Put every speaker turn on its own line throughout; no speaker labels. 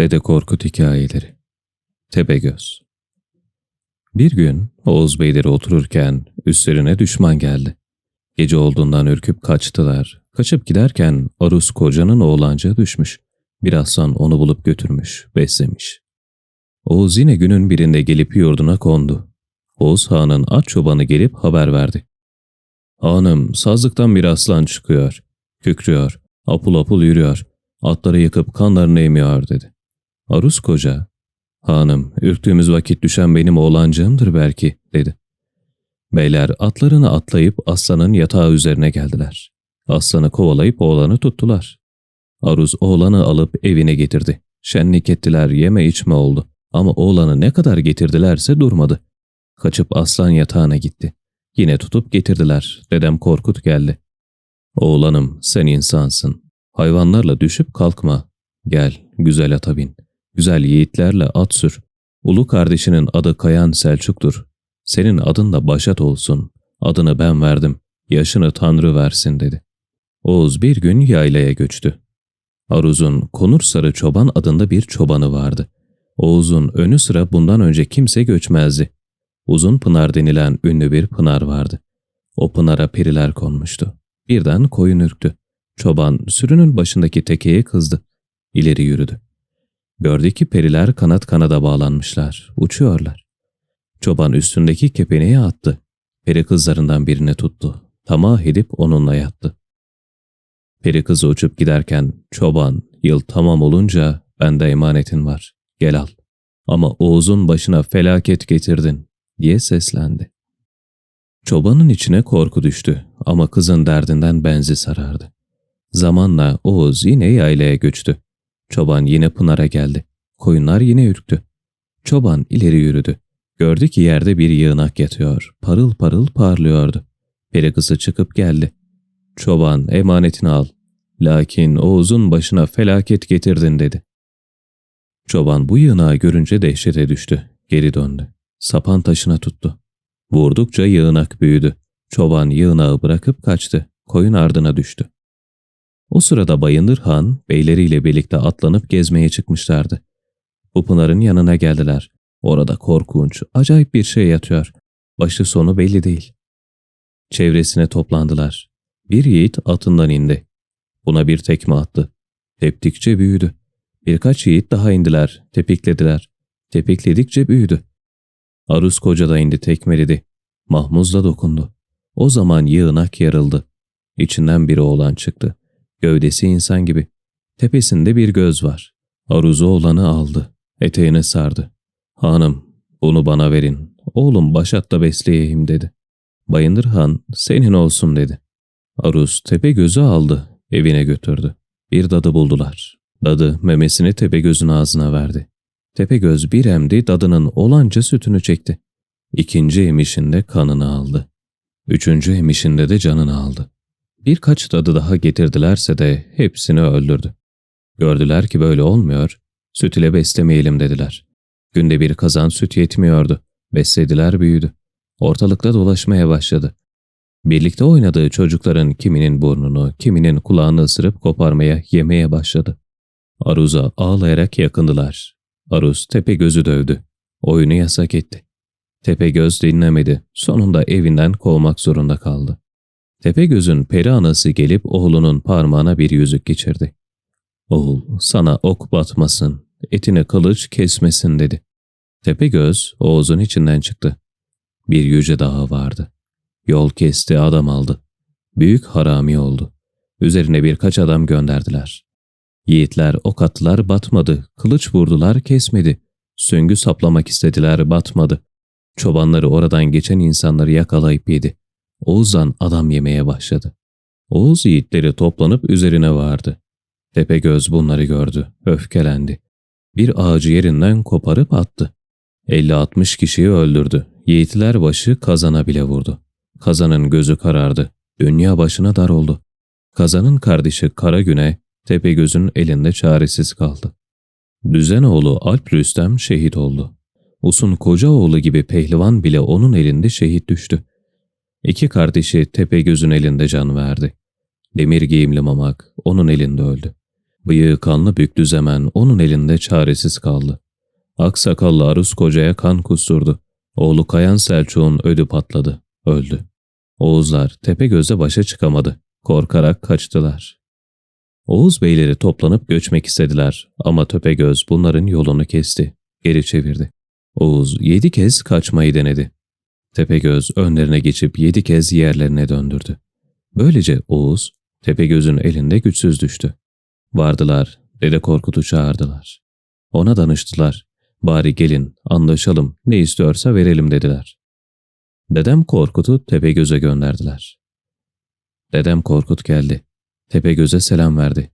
Dede Korkut Hikayeleri Tepegöz Bir gün Oğuz beyleri otururken üstlerine düşman geldi. Gece olduğundan ürküp kaçtılar. Kaçıp giderken Arus kocanın oğlanca düşmüş. Bir aslan onu bulup götürmüş, beslemiş. Oğuz yine günün birinde gelip yurduna kondu. Oğuz Han'ın at çobanı gelip haber verdi. Hanım, sazlıktan bir aslan çıkıyor. Kükrüyor, apul apul yürüyor. Atları yıkıp kanlarını emiyor dedi. Arus koca, hanım ürktüğümüz vakit düşen benim oğlancığımdır belki dedi. Beyler atlarını atlayıp aslanın yatağı üzerine geldiler. Aslanı kovalayıp oğlanı tuttular. Aruz oğlanı alıp evine getirdi. Şenlik ettiler yeme içme oldu. Ama oğlanı ne kadar getirdilerse durmadı. Kaçıp aslan yatağına gitti. Yine tutup getirdiler. Dedem Korkut geldi. Oğlanım sen insansın. Hayvanlarla düşüp kalkma. Gel güzel ata bin. Güzel yiğitlerle at sür. Ulu kardeşinin adı Kayan Selçuk'tur. Senin adın da Başat olsun. Adını ben verdim. Yaşını Tanrı versin dedi. Oğuz bir gün yaylaya göçtü. Aruz'un Konur Sarı Çoban adında bir çobanı vardı. Oğuz'un önü sıra bundan önce kimse göçmezdi. Uzun Pınar denilen ünlü bir pınar vardı. O pınara periler konmuştu. Birden koyun ürktü. Çoban sürünün başındaki tekeye kızdı. İleri yürüdü. Gördü ki periler kanat kanada bağlanmışlar, uçuyorlar. Çoban üstündeki kepeneği attı. Peri kızlarından birini tuttu. Tamah edip onunla yattı. Peri kızı uçup giderken çoban yıl tamam olunca bende emanetin var. Gel al. Ama Oğuz'un başına felaket getirdin diye seslendi. Çobanın içine korku düştü ama kızın derdinden benzi sarardı. Zamanla Oğuz yine yaylaya göçtü. Çoban yine Pınar'a geldi. Koyunlar yine ürktü. Çoban ileri yürüdü. Gördü ki yerde bir yığınak yatıyor. Parıl parıl parlıyordu. Peri kızı çıkıp geldi. Çoban emanetini al. Lakin Oğuz'un başına felaket getirdin dedi. Çoban bu yığınağı görünce dehşete düştü. Geri döndü. Sapan taşına tuttu. Vurdukça yığınak büyüdü. Çoban yığınağı bırakıp kaçtı. Koyun ardına düştü. O sırada Bayındır Han beyleriyle birlikte atlanıp gezmeye çıkmışlardı. Bu pınarın yanına geldiler. Orada korkunç, acayip bir şey yatıyor. Başı sonu belli değil. Çevresine toplandılar. Bir yiğit atından indi. Buna bir tekme attı. Teptikçe büyüdü. Birkaç yiğit daha indiler, tepiklediler. Tepikledikçe büyüdü. Arus koca da indi tekmeledi. Mahmuz da dokundu. O zaman yığınak yarıldı. İçinden bir oğlan çıktı. Gövdesi insan gibi. Tepesinde bir göz var. Aruzu oğlanı aldı. Eteğine sardı. Hanım, bunu bana verin. Oğlum Başat'ta besleyeyim dedi. Bayındır Han, senin olsun dedi. Aruz tepe gözü aldı, evine götürdü. Bir dadı buldular. Dadı memesini tepe gözün ağzına verdi. Tepe göz bir emdi dadının olanca sütünü çekti. İkinci emişinde kanını aldı. Üçüncü emişinde de canını aldı. Birkaç dadı daha getirdilerse de hepsini öldürdü. Gördüler ki böyle olmuyor, süt ile beslemeyelim dediler. Günde bir kazan süt yetmiyordu. Beslediler büyüdü. Ortalıkta dolaşmaya başladı. Birlikte oynadığı çocukların kiminin burnunu, kiminin kulağını ısırıp koparmaya, yemeye başladı. Aruz'a ağlayarak yakındılar. Aruz tepe gözü dövdü. Oyunu yasak etti. Tepe göz dinlemedi. Sonunda evinden kovmak zorunda kaldı. Tepegöz'ün peri anası gelip oğlunun parmağına bir yüzük geçirdi. Oğul sana ok batmasın, etine kılıç kesmesin dedi. Tepegöz Oğuz'un içinden çıktı. Bir yüce daha vardı. Yol kesti adam aldı. Büyük harami oldu. Üzerine birkaç adam gönderdiler. Yiğitler ok attılar batmadı, kılıç vurdular kesmedi. Süngü saplamak istediler batmadı. Çobanları oradan geçen insanları yakalayıp yedi. Oğuz'dan adam yemeye başladı. Oğuz yiğitleri toplanıp üzerine vardı. Tepegöz bunları gördü, öfkelendi. Bir ağacı yerinden koparıp attı. 50-60 kişiyi öldürdü. Yiğitler başı kazana bile vurdu. Kazanın gözü karardı. Dünya başına dar oldu. Kazanın kardeşi Karagüne, Tepegöz'ün elinde çaresiz kaldı. Düzenoğlu Alp Rüstem şehit oldu. Usun koca oğlu gibi pehlivan bile onun elinde şehit düştü. İki kardeşi Tepegöz'ün elinde can verdi. Demir giyimli Mamak onun elinde öldü. Bıyığı kanlı Büklüzemen onun elinde çaresiz kaldı. Aksakallı Arus kocaya kan kusturdu. Oğlu Kayan Selçuk'un ödü patladı. Öldü. Oğuzlar Tepegöz'e başa çıkamadı. Korkarak kaçtılar. Oğuz beyleri toplanıp göçmek istediler ama Tepegöz bunların yolunu kesti. Geri çevirdi. Oğuz yedi kez kaçmayı denedi. Tepegöz önlerine geçip yedi kez yerlerine döndürdü. Böylece Oğuz, Tepegöz'ün elinde güçsüz düştü. Vardılar, Dede Korkut'u çağırdılar. Ona danıştılar. Bari gelin, anlaşalım, ne istiyorsa verelim dediler. Dedem Korkut'u Tepegöz'e gönderdiler. Dedem Korkut geldi. Tepegöz'e selam verdi.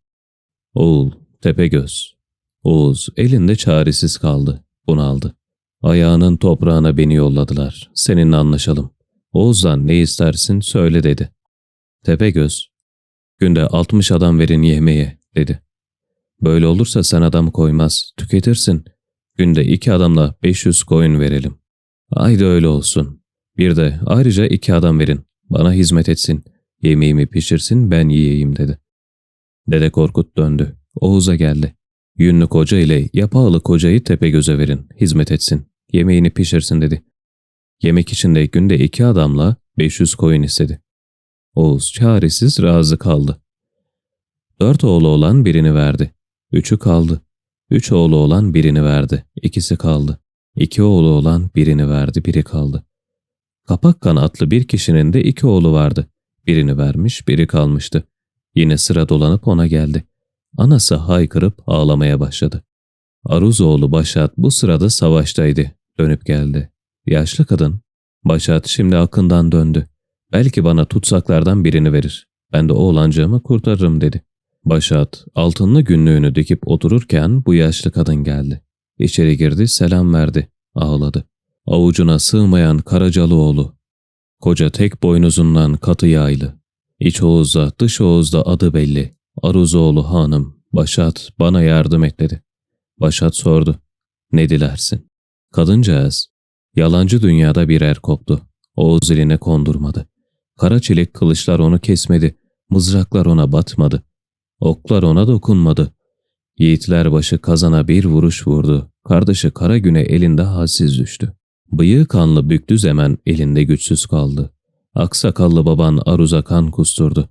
Oğul, Tepegöz. Oğuz elinde çaresiz kaldı, bunaldı. Ayağının toprağına beni yolladılar. Seninle anlaşalım. Oğuz'dan ne istersin söyle dedi. Tepegöz, günde 60 adam verin yemeğe dedi. Böyle olursa sen adam koymaz, tüketirsin. Günde iki adamla 500 koyun verelim. Haydi öyle olsun. Bir de ayrıca iki adam verin. Bana hizmet etsin. Yemeğimi pişirsin ben yiyeyim dedi. Dede Korkut döndü. Oğuz'a geldi. Yünlü koca ile yapağılı kocayı Tepegöz'e verin. Hizmet etsin. Yemeğini pişirsin dedi. Yemek için de günde iki adamla 500 koyun istedi. Oğuz çaresiz razı kaldı. Dört oğlu olan birini verdi. Üçü kaldı. Üç oğlu olan birini verdi. İkisi kaldı. İki oğlu olan birini verdi. Biri kaldı. Kapak kanatlı bir kişinin de iki oğlu vardı. Birini vermiş, biri kalmıştı. Yine sıra dolanıp ona geldi. Anası haykırıp ağlamaya başladı. Aruzoğlu Başat bu sırada savaştaydı. Dönüp geldi. Yaşlı kadın, Başat şimdi aklından döndü. Belki bana tutsaklardan birini verir. Ben de oğlancığımı kurtarırım dedi. Başat altınlı günlüğünü dikip otururken bu yaşlı kadın geldi. İçeri girdi selam verdi. Ağladı. Avucuna sığmayan Karacalıoğlu. Koca tek boynuzundan katı yaylı. İç Oğuz'da dış Oğuz'da adı belli. Aruzoğlu hanım, Başat bana yardım et dedi. Başat sordu. Ne dilersin? Kadıncağız, yalancı dünyada bir er koptu. Oğuz eline kondurmadı. Kara çelik kılıçlar onu kesmedi. Mızraklar ona batmadı. Oklar ona dokunmadı. Yiğitler başı kazana bir vuruş vurdu. Kardeşi Kara Güne elinde halsiz düştü. Bıyığı kanlı büktü zemen elinde güçsüz kaldı. Aksakallı baban Aruz'a kan kusturdu.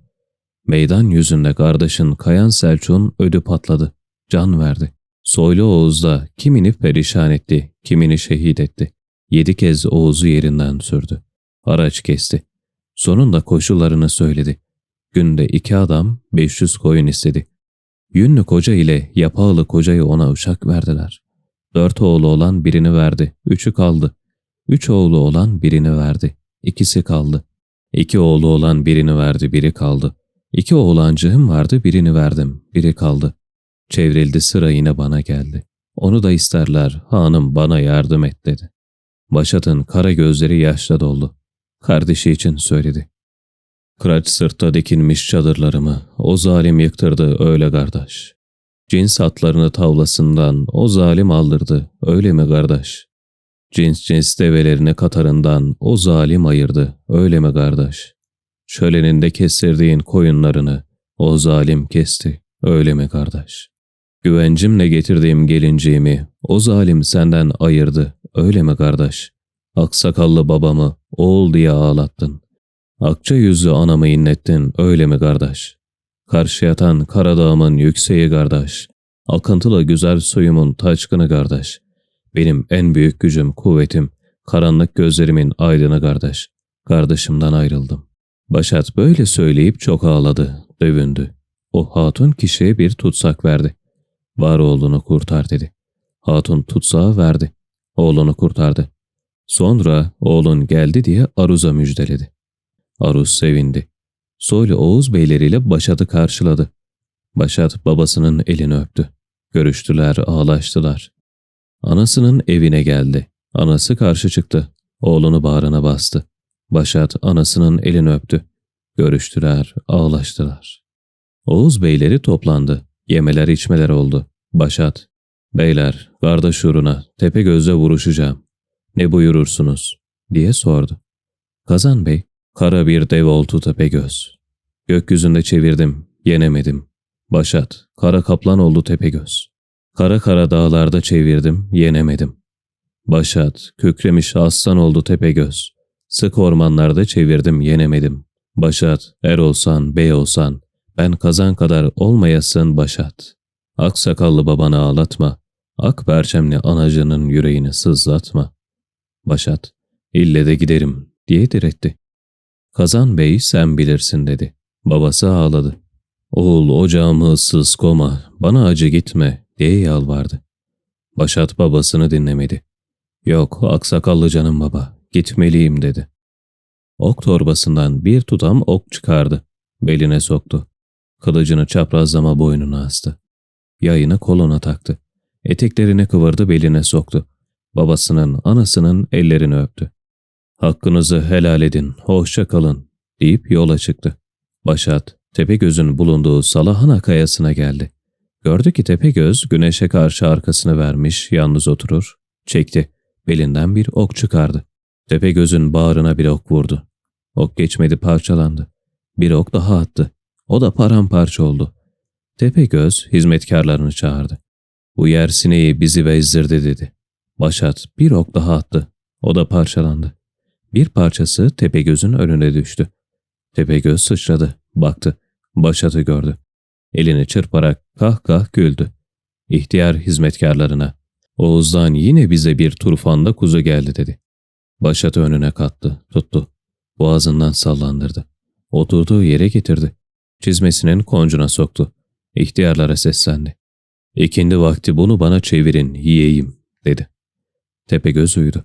Meydan yüzünde kardeşin Kayan Selçuk'un ödü patladı. Can verdi. Soylu Oğuz'da kimini perişan etti, kimini şehit etti. Yedi kez Oğuz'u yerinden sürdü. Araç kesti. Sonunda koşullarını söyledi. Günde iki adam 500 koyun istedi. Yünlü koca ile yapağılı kocayı ona uşak verdiler. Dört oğlu olan birini verdi, üçü kaldı. Üç oğlu olan birini verdi, ikisi kaldı. İki oğlu olan birini verdi, biri kaldı. İki oğlancığım vardı, birini verdim, biri kaldı. Çevrildi sıra yine bana geldi. Onu da isterler, hanım bana yardım et dedi. Başat'ın kara gözleri yaşla doldu. Kardeşi için söyledi. Kıraç sırtta dikilmiş çadırlarımı o zalim yıktırdı öyle kardeş. Cins atlarını tavlasından o zalim aldırdı öyle mi kardeş? Cins cins develerini katarından o zalim ayırdı öyle mi kardeş? Şöleninde kestirdiğin koyunlarını o zalim kesti öyle mi kardeş? Güvencimle getirdiğim gelinciğimi o zalim senden ayırdı öyle mi kardeş? Aksakallı babamı oğul diye ağlattın. Akça yüzlü anamı inlettin öyle mi kardeş? Karşı yatan Karadağ'ımın yükseği kardeş. Akıntılı güzel soyumun taçkını kardeş. Benim en büyük gücüm, kuvvetim, karanlık gözlerimin aydını kardeş. Kardeşimden ayrıldım. Başat böyle söyleyip çok ağladı, dövündü. O hatun kişiye bir tutsak verdi. Var oğlunu kurtar dedi. Hatun tutsağı verdi. Oğlunu kurtardı. Sonra oğlun geldi diye Aruz'a müjdeledi. Aruz sevindi. Soylu Oğuz beyleriyle Başat'ı karşıladı. Başat babasının elini öptü. Görüştüler, ağlaştılar. Anasının evine geldi. Anası karşı çıktı. Oğlunu bağrına bastı. Başat anasının elini öptü. Görüştüler, ağlaştılar. Oğuz beyleri toplandı. Yemeler içmeler oldu. Başat, beyler kardeş uğruna tepe gözle vuruşacağım. Ne buyurursunuz? diye sordu. Kazan Bey, Kara bir dev oldu Tepegöz. Gökyüzünde çevirdim, yenemedim. Başat, kara kaplan oldu Tepegöz. Kara kara dağlarda çevirdim, yenemedim. Başat, kükremiş aslan oldu Tepegöz. Sık ormanlarda çevirdim, yenemedim. Başat, er olsan, bey olsan, ben kazan kadar olmayasın Başat. Ak sakallı babanı ağlatma, ak perçemli anacının yüreğini sızlatma. Başat, ille de giderim diye diretti. Kazan bey sen bilirsin dedi. Babası ağladı. Oğul ocağımı ıssız koma, bana acı gitme diye yalvardı. Başat babasını dinlemedi. Yok aksakallı canım baba, gitmeliyim dedi. Ok torbasından bir tutam ok çıkardı. Beline soktu. Kılıcını çaprazlama boynuna astı. Yayını koluna taktı. Eteklerini kıvırdı beline soktu. Babasının, anasının ellerini öptü. Hakkınızı helal edin, hoşça kalın deyip yola çıktı. Başat, Tepegöz'ün bulunduğu Salahana kayasına geldi. Gördü ki Tepegöz güneşe karşı arkasını vermiş, yalnız oturur. Çekti, belinden bir ok çıkardı. Tepegöz'ün bağrına bir ok vurdu. Ok geçmedi parçalandı. Bir ok daha attı. O da paramparça oldu. Tepegöz hizmetkarlarını çağırdı. Bu yer sineği bizi bezdirdi dedi. Başat bir ok daha attı. O da parçalandı. Bir parçası Tepegöz'ün önüne düştü. Tepegöz sıçradı, baktı. Başat'ı gördü. Elini çırparak kah kah güldü. İhtiyar hizmetkarlarına, Oğuz'dan yine bize bir turfanda kuzu geldi dedi. Başat'ı önüne kattı, tuttu. Boğazından sallandırdı. Oturduğu yere getirdi. Çizmesinin koncuna soktu. İhtiyarlara seslendi. İkindi vakti bunu bana çevirin, yiyeyim, dedi. Tepegöz uyudu.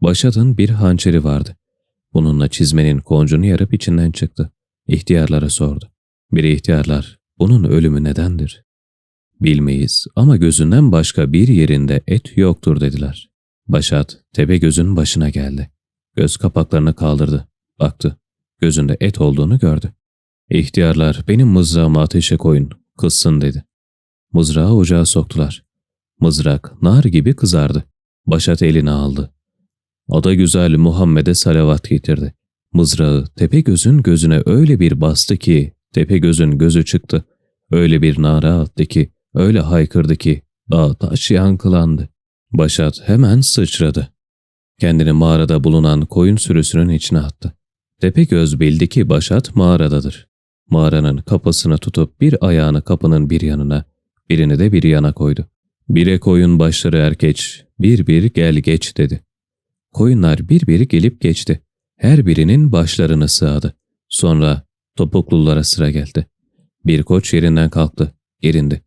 Başat'ın bir hançeri vardı. Bununla çizmenin koncunu yarıp içinden çıktı. İhtiyarlara sordu. Biri ihtiyarlar, bunun ölümü nedendir? Bilmeyiz ama gözünden başka bir yerinde et yoktur dediler. Başat, Tepegöz'ün başına geldi. Göz kapaklarını kaldırdı. Baktı. Gözünde et olduğunu gördü. İhtiyarlar benim mızrağımı ateşe koyun, kızsın dedi. Mızrağı ocağa soktular. Mızrak nar gibi kızardı. Başat elini aldı. Ada güzel Muhammed'e salavat getirdi. Mızrağı Tepegöz'ün gözüne öyle bir bastı ki Tepegöz'ün gözü çıktı. Öyle bir nara attı ki, öyle haykırdı ki dağ taş yankılandı. Başat hemen sıçradı. Kendini mağarada bulunan koyun sürüsünün içine attı. Tepegöz bildi ki Başat mağaradadır. Mağaranın kapısını tutup bir ayağını kapının bir yanına, birini de bir yana koydu. Bire koyun başları erkeç, bir bir gel geç dedi. Koyunlar bir bir gelip geçti. Her birinin başlarını sığadı. Sonra topuklulara sıra geldi. Bir koç yerinden kalktı, gerindi.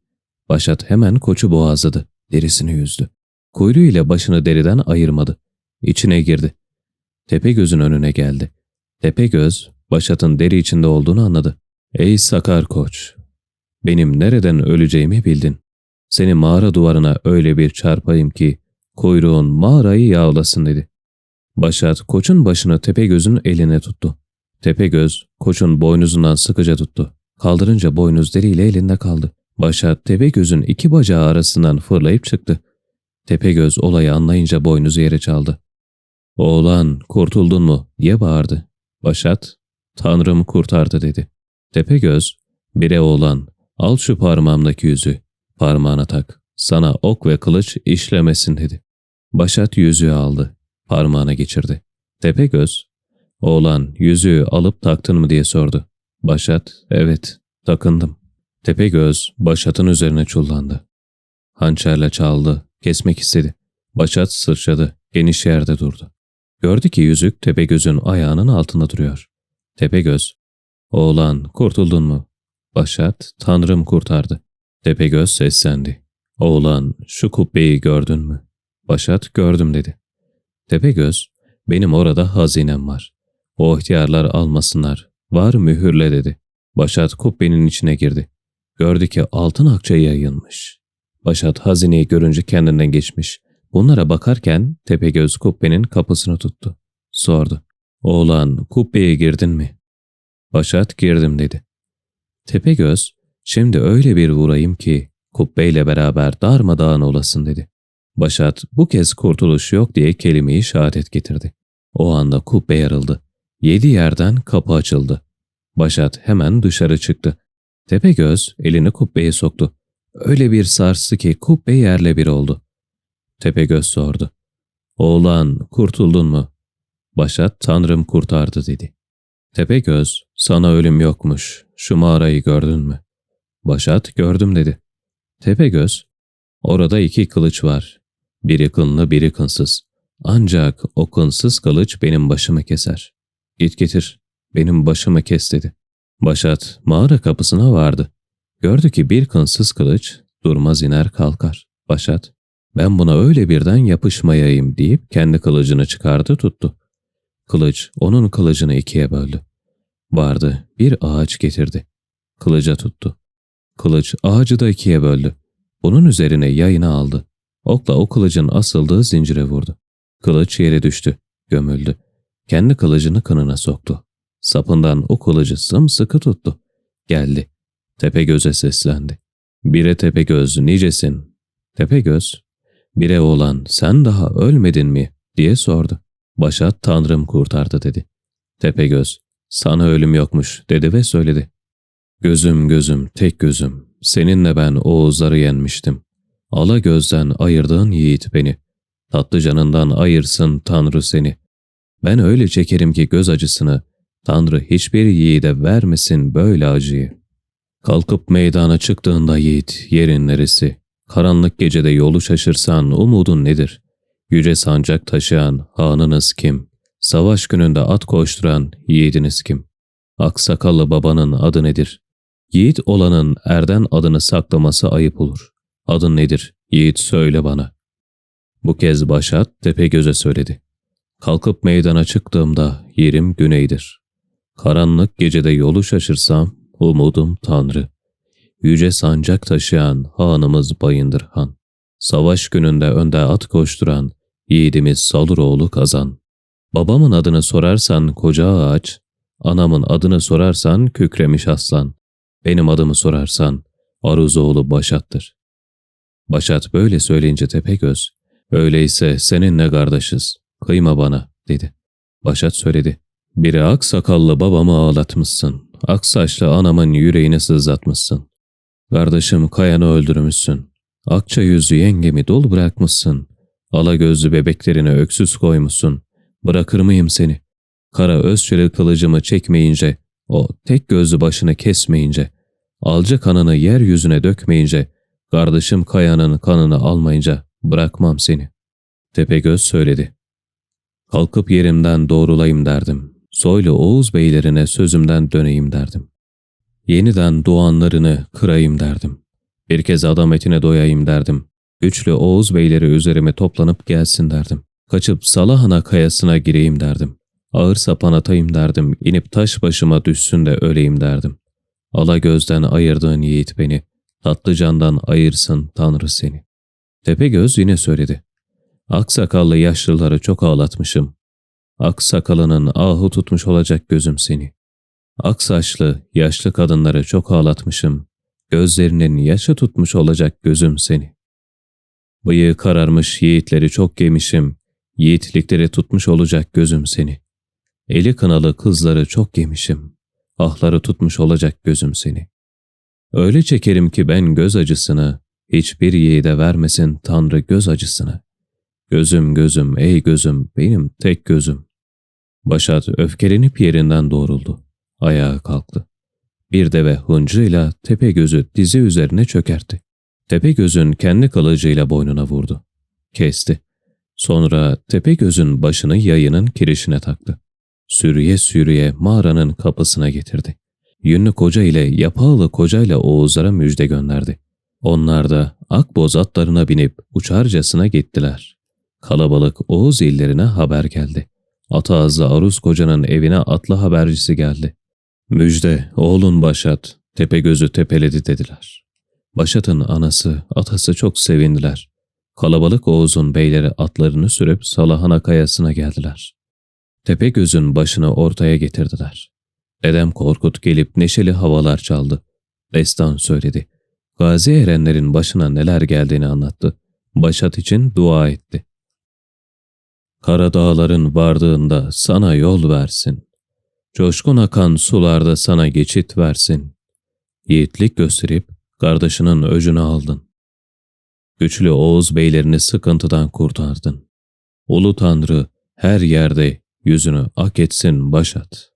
Başat hemen koçu boğazladı, derisini yüzdü. Kuyruğu ile başını deriden ayırmadı. İçine girdi. Tepegöz'ün önüne geldi. Tepegöz, Başat'ın deri içinde olduğunu anladı. Ey sakar koç! Benim nereden öleceğimi bildin. Seni mağara duvarına öyle bir çarpayım ki kuyruğun mağarayı yağlasın dedi. Başat koçun başını Tepegöz'ün eline tuttu. Tepegöz koçun boynuzundan sıkıca tuttu. Kaldırınca boynuz deriyle elinde kaldı. Başat Tepegöz'ün iki bacağı arasından fırlayıp çıktı. Tepegöz olayı anlayınca boynuzu yere çaldı. Oğlan kurtuldun mu diye bağırdı. Başat, Tanrım kurtardı dedi. Tepegöz, bire oğlan, al şu parmağımdaki yüzü, parmağına tak, sana ok ve kılıç işlemesin dedi. Başat yüzüğü aldı, parmağına geçirdi. Tepegöz, oğlan yüzüğü alıp taktın mı diye sordu. Başat, evet, takındım. Tepegöz, Başat'ın üzerine çullandı. Hançerle çaldı, kesmek istedi. Başat sırçadı, geniş yerde durdu. Gördü ki yüzük Tepegöz'ün ayağının altında duruyor. Tepegöz, oğlan kurtuldun mu? Başat, Tanrım kurtardı. Tepegöz seslendi. Oğlan, şu kubbeyi gördün mü? Başat, gördüm dedi. Tepegöz, benim orada hazinem var. O ihtiyarlar almasınlar. Var mühürle dedi. Başat kubbenin içine girdi. Gördü ki altın akçe yayılmış. Başat hazineyi görünce kendinden geçmiş. Bunlara bakarken Tepegöz kubbenin kapısını tuttu. Sordu. Oğlan kubbeye girdin mi? Başat girdim dedi. Tepegöz şimdi öyle bir vurayım ki kubbeyle beraber darmadağın olasın dedi. Başat bu kez kurtuluş yok diye kelimeyi şehadet getirdi. O anda kubbe yarıldı. Yedi yerden kapı açıldı. Başat hemen dışarı çıktı. Tepegöz elini kubbeye soktu. Öyle bir sarstı ki kubbe yerle bir oldu. Tepegöz sordu. Oğlan kurtuldun mu? Başat Tanrım kurtardı dedi. Tepegöz sana ölüm yokmuş. Şu mağarayı gördün mü? Başat gördüm dedi. Tepegöz orada iki kılıç var. Biri kınlı biri kınsız. Ancak o kınsız kılıç benim başımı keser. Git getir benim başımı kes dedi. Başat mağara kapısına vardı. Gördü ki bir kınsız kılıç durmaz iner kalkar. Başat ben buna öyle birden yapışmayayım deyip kendi kılıcını çıkardı tuttu. Kılıç onun kılıcını ikiye böldü. Vardı bir ağaç getirdi. Kılıca tuttu. Kılıç ağacı da ikiye böldü. Bunun üzerine yayını aldı. Okla o kılıcın asıldığı zincire vurdu. Kılıç yere düştü, gömüldü. Kendi kılıcını kanına soktu. Sapından o kılıcı sımsıkı tuttu. Geldi. Tepegöz'e seslendi. Bire Tepegöz nicesin? Tepegöz, bire oğlan sen daha ölmedin mi? diye sordu. Başat Tanrım kurtardı dedi. Tepegöz, sana ölüm yokmuş dedi ve söyledi. Gözüm gözüm tek gözüm, seninle ben Oğuzları yenmiştim. Ala gözden ayırdığın yiğit beni. Tatlı canından ayırsın Tanrı seni. Ben öyle çekerim ki göz acısını, Tanrı hiçbir yiğide vermesin böyle acıyı. Kalkıp meydana çıktığında yiğit yerin neresi? Karanlık gecede yolu şaşırsan umudun nedir? Yüce sancak taşıyan hanınız kim? Savaş gününde at koşturan yiğidiniz kim? Aksakallı babanın adı nedir? Yiğit olanın erden adını saklaması ayıp olur. Adın nedir? Yiğit söyle bana. Bu kez Başat Tepegöz'e söyledi. Kalkıp meydana çıktığımda yerim güneydir. Karanlık gecede yolu şaşırsam umudum Tanrı. Yüce sancak taşıyan hanımız Bayındır Han. Savaş gününde önde at koşturan yiğidimiz Saluroğlu Kazan. Babamın adını sorarsan koca ağaç, anamın adını sorarsan kükremiş aslan. Benim adımı sorarsan Aruzoğlu Başat'tır. Başat böyle söyleyince Tepegöz, öyleyse seninle kardeşiz, kıyma bana dedi. Başat söyledi, biri ak sakallı babamı ağlatmışsın, ak saçlı anamın yüreğini sızlatmışsın. Kardeşim Kayan'ı öldürmüşsün, akça yüzlü yengemi dol bırakmışsın, ala gözlü bebeklerine öksüz koymuşsun, bırakır mıyım seni? Kara özçeli kılıcımı çekmeyince, o tek gözlü başını kesmeyince, alca kanını yeryüzüne dökmeyince, kardeşim Kaya'nın kanını almayınca bırakmam seni. Tepegöz söyledi. Kalkıp yerimden doğrulayım derdim. Soylu Oğuz beylerine sözümden döneyim derdim. Yeniden doğanlarını kırayım derdim. Bir kez adam etine doyayım derdim. Güçlü Oğuz beyleri üzerime toplanıp gelsin derdim. Kaçıp Salahana kayasına gireyim derdim. Ağır sapan atayım derdim. İnip taş başıma düşsün de öleyim derdim. Ala gözden ayırdığın yiğit beni. Tatlı candan ayırsın Tanrı seni. Tepegöz yine söyledi. Aksakallı yaşlıları çok ağlatmışım. Aksakalının ahu tutmuş olacak gözüm seni. Aksaçlı, yaşlı kadınları çok ağlatmışım. Gözlerinin yaşı tutmuş olacak gözüm seni. Bıyığı kararmış yiğitleri çok yemişim. Yiğitlikleri tutmuş olacak gözüm seni. Eli kınalı kızları çok yemişim. Ahları tutmuş olacak gözüm seni. Öyle çekerim ki ben göz acısını, hiçbir yiğide vermesin Tanrı göz acısını. Gözüm gözüm ey gözüm benim tek gözüm. Başat öfkelenip yerinden doğruldu. Ayağa kalktı. Bir deve hıncıyla tepe gözü dizi üzerine çökertti. Tepe gözün kendi kılıcıyla boynuna vurdu. Kesti. Sonra tepe gözün başını yayının kirişine taktı. Sürüye sürüye mağaranın kapısına getirdi. Yünlü koca ile yapağlı koca ile Oğuzlara müjde gönderdi. Onlar da akboz atlarına binip uçarcasına gittiler. Kalabalık Oğuz illerine haber geldi. Atağızlı Aruz kocanın evine atlı habercisi geldi. Müjde, oğlun Başat, tepe gözü tepeledi dediler. Başat'ın anası, atası çok sevindiler. Kalabalık Oğuz'un beyleri atlarını sürüp Salahana kayasına geldiler. Tepegöz'ün başını ortaya getirdiler. Dedem Korkut gelip neşeli havalar çaldı. Destan söyledi. Gazi erenlerin başına neler geldiğini anlattı. Başat için dua etti. Kara dağların vardığında sana yol versin. Coşkun akan sularda sana geçit versin. yiğitlik gösterip kardeşinin öcünü aldın. Güçlü Oğuz beylerini sıkıntıdan kurtardın. Ulu Tanrı her yerde yüzünü ak etsin başat.